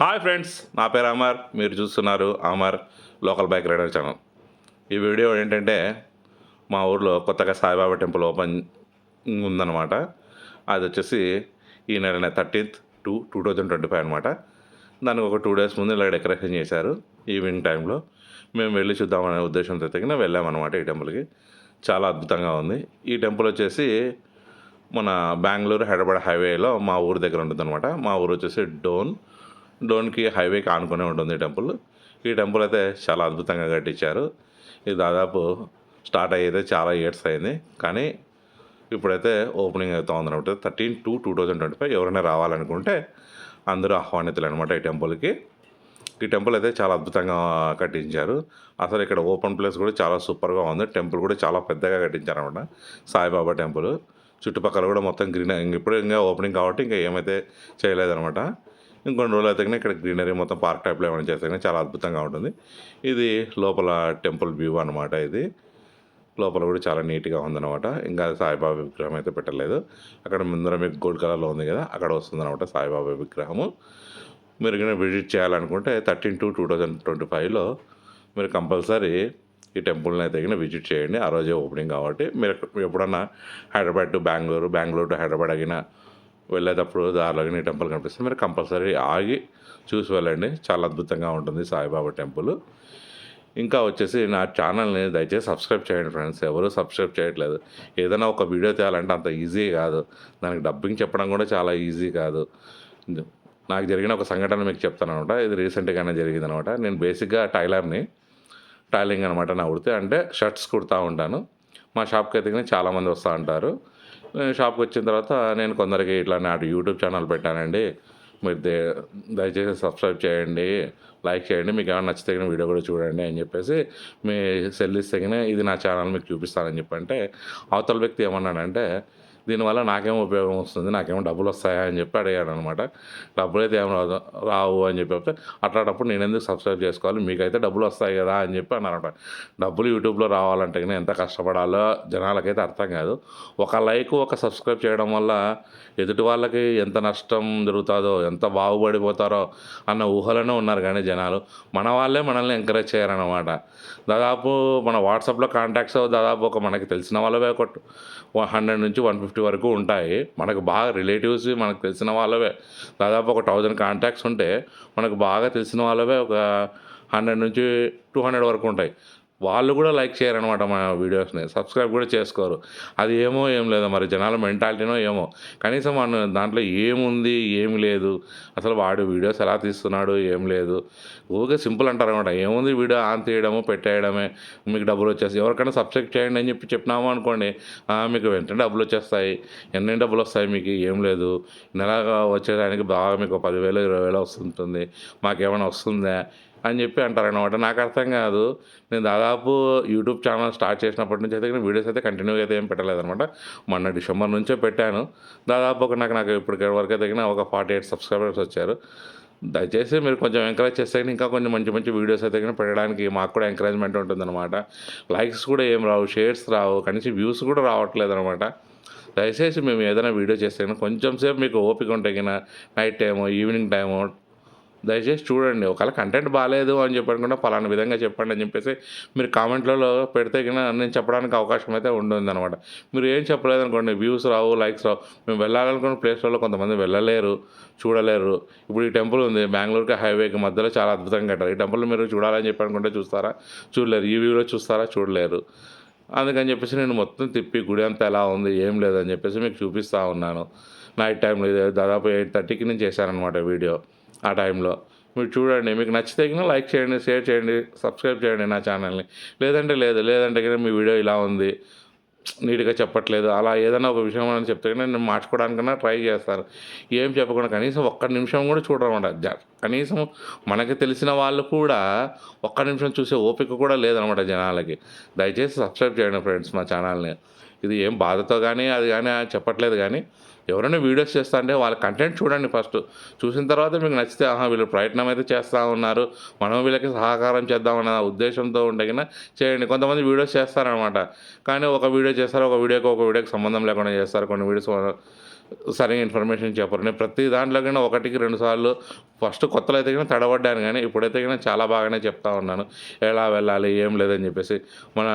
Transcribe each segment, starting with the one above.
Hi friends నా పేరు అమర్ మీరు చూస్తున్నారు Amar local bike rider channel. ఈ వీడియో ఏంటంటే మా ఊర్లో కొత్తగా సాయిబాబా టెంపుల్ ఓపెన్ ఉందన్నమాట. అది వచ్చేసి ఈ నెల thirteenth two two thousand twenty five అనమాట దానికి ఒక టూ డేస్ ముందు ఇలా డెకరేషన్ చేశారు ఈవినింగ్ టైంలో. మేము వెళ్ళి చూద్దామనే ఉద్దేశంతో తగిన వెళ్ళామన్నమాట ఈ టెంపుల్కి. చాలా అద్భుతంగా ఉంది. ఈ టెంపుల్ వచ్చేసి మన బెంగళూరు హైదరాబాద్ హైవేలో మా ఊరు దగ్గర ఉంటుందన్నమాట. మా ఊరు వచ్చేసి డోన్ డోన్కి హైవేకి ఆనుకునే ఉంటుంది ఈ టెంపుల్. ఈ టెంపుల్ అయితే చాలా అద్భుతంగా కట్టించారు. ఇది దాదాపు స్టార్ట్ అయ్యేది చాలా ఇయర్స్ అయింది. కానీ ఇప్పుడైతే ఓపెనింగ్ అవుతా ఉందన్నమాట thirteen two two thousand twenty five ఎవరైనా రావాలనుకుంటే అందరూ ఆహ్వానితులు అనమాట ఈ టెంపుల్కి. ఈ టెంపుల్ అయితే చాలా అద్భుతంగా కట్టించారు. అసలు ఇక్కడ ఓపెన్ ప్లేస్ కూడా చాలా సూపర్గా ఉంది. టెంపుల్ కూడా చాలా పెద్దగా కట్టించారు అనమాట సాయిబాబా టెంపుల్. చుట్టుపక్కల కూడా మొత్తం గ్రీన్ ఇప్పుడు ఇంకా ఓపెనింగ్ కాబట్టి ఇంకా ఏమైతే చేయలేదనమాట ఇంకొన్ని రోజులు అయితే ఇక్కడ గ్రీనరీ మొత్తం పార్క్ టైప్లో ఏమైనా చేస్తే చాలా అద్భుతంగా ఉంటుంది. ఇది లోపల టెంపుల్ వ్యూ అనమాట ఇది. లోపల కూడా చాలా నీట్గా ఉందన్నమాట. ఇంకా సాయిబాబా విగ్రహం అయితే పెట్టలేదు. అక్కడ ముందర మీకు గోల్డ్ కలర్లో ఉంది కదా అక్కడ వస్తుందన్నమాట సాయిబాబా విగ్రహము. మీరు కనుక విజిట్ చేయాలనుకుంటే thirteen two two thousand twenty ఫైవ్లో మీరు కంపల్సరీ ఈ టెంపుల్ని అయితే కనుక విజిట్ చేయండి. ఆ రోజే ఓపెనింగ్ కాబట్టి మీరు ఎప్పుడన్నా హైదరాబాద్ టు బెంగళూరు బెంగళూరు టు హైదరాబాద్ అగిన వెళ్ళేటప్పుడు దారిలో టెంపుల్ కనిపిస్తుంది. మీరు కంపల్సరీ ఆగి చూసి వెళ్ళండి. చాలా అద్భుతంగా ఉంటుంది సాయిబాబా టెంపుల్. ఇంకా వచ్చేసి నా ఛానల్ని దయచేసి సబ్స్క్రైబ్ చేయండి ఫ్రెండ్స్. ఎవరు సబ్స్క్రైబ్ చేయట్లేదు. ఏదైనా ఒక వీడియో తేయాలంటే అంత ఈజీ కాదు. దానికి డబ్బింగ్ చెప్పడం కూడా చాలా ఈజీ కాదు. నాకు జరిగిన ఒక సంఘటన మీకు చెప్తాను అనమాట. ఇది రీసెంట్గానే జరిగింది అనమాట. నేను బేసిక్గా టైలర్ని టైలింగ్ అనమాట నా వృత్తి అంటే షర్ట్స్ కుడతా ఉంటాను. మా షాప్కి అయితే చాలామంది వస్తూ ఉంటారు. షాప్కి వచ్చిన తర్వాత నేను కొందరికి ఇట్లా అటు యూట్యూబ్ ఛానల్ పెట్టానండి. మీరు దే దయచేసి సబ్స్క్రైబ్ చేయండి లైక్ చేయండి మీకు ఏమైనా నచ్చితే వీడియో కూడా చూడండి అని చెప్పేసి మీ సెల్ ఇస్తే ఇది నా ఛానల్ మీకు చూపిస్తానని చెప్పంటే అవతల వ్యక్తి ఏమన్నాడంటే దీనివల్ల నాకేం ఉపయోగం వస్తుంది నాకేమో డబ్బులు వస్తాయా అని చెప్పి అడిగాడు అనమాట డబ్బులు అయితే ఏం రాదు రావు అని చెప్పి చెప్తే అట్లాంటప్పుడు నేను ఎందుకు సబ్స్క్రైబ్ చేసుకోవాలి మీకైతే డబ్బులు వస్తాయి కదా అని చెప్పి అన్నారట డబ్బులు యూట్యూబ్లో రావాలంటే కానీ ఎంత కష్టపడాలో జనాలకైతే అర్థం కాదు. ఒక లైక్ ఒక సబ్స్క్రైబ్ చేయడం వల్ల ఎదుటి వాళ్ళకి ఎంత నష్టం జరుగుతుందో ఎంత బాగుపడిపోతారో అన్న ఊహలోనే ఉన్నారు కానీ జనాలు. మన వాళ్ళే మనల్ని ఎంకరేజ్ చేయరన్నమాట. దాదాపు మన వాట్సాప్లో కాంటాక్ట్స్ దాదాపు ఒక మనకి తెలిసిన వాళ్ళవే ఒక హండ్రెడ్ నుంచి వన్ ఫిఫ్టీ ఫిఫ్టీ వరకు ఉంటాయి. మనకు బాగా రిలేటివ్స్ మనకు తెలిసిన వాళ్ళవే. దాదాపు ఒక థౌజండ్ కాంటాక్ట్స్ ఉంటే మనకు బాగా తెలిసిన వాళ్ళవే ఒక హండ్రెడ్ నుంచి టూ హండ్రెడ్ వరకు ఉంటాయి. వాళ్ళు కూడా లైక్ చేయరనమాట మన వీడియోస్ని. సబ్స్క్రైబ్ కూడా చేసుకోరు. అది ఏమో ఏం లేదు. మరి జనాల మెంటాలిటీనో ఏమో. కనీసం మన దాంట్లో ఏముంది ఏమి లేదు. అసలు వాడు వీడియోస్ ఎలా తీస్తున్నాడు ఏం లేదు. ఊరికే సింపుల్ అంటారు అనమాట ఏముంది వీడియో ఆన్ తీయడము పెట్టేయడమే. మీకు డబ్బులు వచ్చేస్తాయి. ఎవరికైనా సబ్స్క్రైబ్ చేయండి అని చెప్పి చెప్పినాము అనుకోండి మీకు వెంటనే డబ్బులు వచ్చేస్తాయి. ఎన్ని డబ్బులు వస్తాయి మీకు? ఏం లేదు. నెలగా వచ్చేదానికి బాగా మీకు పదివేలు ఇరవై వేలు వస్తుంటుంది. మాకేమైనా వస్తుందా? అని చెప్పి అంటారనమాట నాకు అర్థం కాదు. నేను దాదాపు యూట్యూబ్ ఛానల్ స్టార్ట్ చేసినప్పటి నుంచి అయితే వీడియోస్ అయితే కంటిన్యూగా అయితే ఏం పెట్టలేదనమాట మొన్న డిసెంబర్ నుంచే పెట్టాను. దాదాపు ఒక నాకు నాకు ఇప్పటికే వరకు అయితే ఒక ఫార్టీ ఎయిట్ సబ్స్క్రైబర్స్ వచ్చారు. దయచేసి మీరు కొంచెం ఎంకరేజ్ చేస్తే ఇంకా కొంచెం మంచి మంచి వీడియోస్ అయితే కానీ పెట్టడానికి మాకు కూడా ఎంకరేజ్మెంట్ ఉంటుందన్నమాట. లైక్స్ కూడా ఏం రావు షేర్స్ రావు కనీసం వ్యూస్ కూడా రావట్లేదు అనమాట దయచేసి మేము ఏదైనా వీడియో చేస్తే కనుక కొంచెం సేపు మీకు ఓపిక ఉంటే నైట్ టైము ఈవినింగ్ టైము దయచేసి చూడండి ఒకవేళ కంటెంట్ బాగాలేదు అని చెప్పనుకుంటే పలానా విధంగా చెప్పండి అని చెప్పేసి మీరు కామెంట్లలో పెడితే కన్నా నేను చెప్పడానికి అవకాశం అయితే ఉంటుంది అనమాట మీరు ఏం చెప్పలేదు అనుకోండి వ్యూస్ రావు లైక్స్ రావు. మేము వెళ్ళాలనుకున్న ప్లేస్లలో కొంతమంది వెళ్ళలేరు చూడలేరు. ఇప్పుడు ఈ టెంపుల్ ఉంది బెంగళూరుకి హైవేకి మధ్యలో చాలా అద్భుతంగా కట్టారు. ఈ టెంపుల్ మీరు చూడాలని చెప్పి అనుకుంటే చూస్తారా? చూడలేరు. ఈ వ్యూలో చూస్తారా? చూడలేరు. అందుకని చెప్పేసి నేను మొత్తం తిప్పి గుడి అంతా ఎలా ఉంది ఏం లేదని చెప్పేసి మీకు చూపిస్తూ ఉన్నాను. నైట్ టైంలో దాదాపు ఎయిట్ థర్టీకి నేను చేశానమాట వీడియో. ఆ టైంలో. మీరు చూడండి మీకు నచ్చితే లైక్ చేయండి షేర్ చేయండి సబ్స్క్రైబ్ చేయండి నా ఛానల్ని. లేదంటే లేదు లేదంటే కింద మీ వీడియో ఇలా ఉంది నీట్గా చెప్పట్లేదు అలా ఏదైనా ఒక విషయం అని చెప్తే కనుక నేను మార్చుకోవడానికన్నా ట్రై చేస్తాను ఏం చెప్పకుండా కనీసం ఒక్క నిమిషం కూడా చూడరన్నమాట కనీసం మనకి తెలిసిన వాళ్ళు కూడా ఒక్క నిమిషం చూసే ఓపిక కూడా లేదనమాట జనాలకి. దయచేసి సబ్స్క్రైబ్ చేయండి ఫ్రెండ్స్ మా ఛానల్ని. ఇది ఏం బాధతో కానీ అది కానీ చెప్పట్లేదు కానీ ఎవరైనా వీడియోస్ చేస్తా అంటే వాళ్ళ కంటెంట్ చూడండి ఫస్ట్. చూసిన తర్వాత మీకు నచ్చితే ఆహా వీళ్ళు ప్రయత్నం అయితే చేస్తూ ఉన్నారు మనం వీళ్ళకి సహకారం చేద్దామన్న ఉద్దేశంతో ఉండగిన చేయండి. కొంతమంది వీడియోస్ చేస్తారనమాట. కానీ ఒక వీడియో చేస్తారు ఒక వీడియోకి ఒక వీడియోకి సంబంధం లేకుండా చేస్తారు. కొన్ని వీడియోస్ సరైన ఇన్ఫర్మేషన్ చెప్పరు. నేను ప్రతి దాంట్లో కన్నా ఒకటికి రెండు సార్లు ఫస్ట్ కొత్తలో అయితే కానీ తడబడ్డాను కానీ ఇప్పుడైతే కానీ చాలా బాగానే చెప్తా ఉన్నాను. ఎలా వెళ్ళాలి ఏం లేదని చెప్పేసి. మన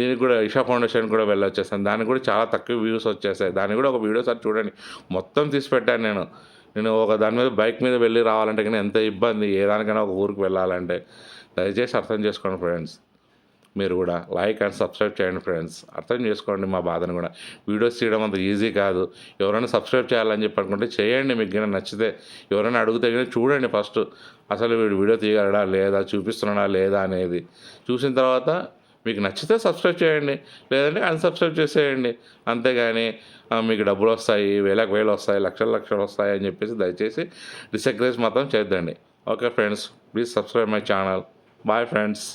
దీనికి కూడా ఇషా ఫౌండేషన్ కూడా వెళ్ళొచ్చేసాను. దానికి కూడా చాలా తక్కువ వ్యూస్ వచ్చేసాయి. దాన్ని కూడా ఒక వీడియో సార్ చూడండి. మొత్తం తీసి పెట్టాను నేను. నేను ఒక దాని మీద బైక్ మీద వెళ్ళి రావాలంటే కానీ ఎంత ఇబ్బంది ఏ దానికైనా ఒక ఊరికి వెళ్ళాలంటే. దయచేసి అర్థం చేసుకోండి ఫ్రెండ్స్. మీరు కూడా లైక్ అండ్ సబ్స్క్రైబ్ చేయండి ఫ్రెండ్స్. అర్థం చేసుకోండి మా బాధను కూడా. వీడియోస్ తీయడం అంత ఈజీ కాదు. ఎవరైనా సబ్స్క్రైబ్ చేయాలని చెప్పి అనుకుంటే చేయండి. మీకు కానీ నచ్చితే ఎవరైనా అడిగితే కానీ చూడండి ఫస్ట్. అసలు వీడు వీడియో తీయగలడా లేదా చూపిస్తున్నాడా లేదా అనేది. చూసిన తర్వాత మీకు నచ్చితే సబ్స్క్రైబ్ చేయండి. లేదంటే అన్సబ్స్క్రైబ్ చేసేయండి. అంతేగాని మీకు డబ్బులు వస్తాయి వేలకు వేలు వస్తాయి లక్షలు లక్షలు వస్తాయి అని చెప్పేసి దయచేసి డిసగ్రేజ్ మాత్రం చేద్దండి okay friends please subscribe my channel bye friends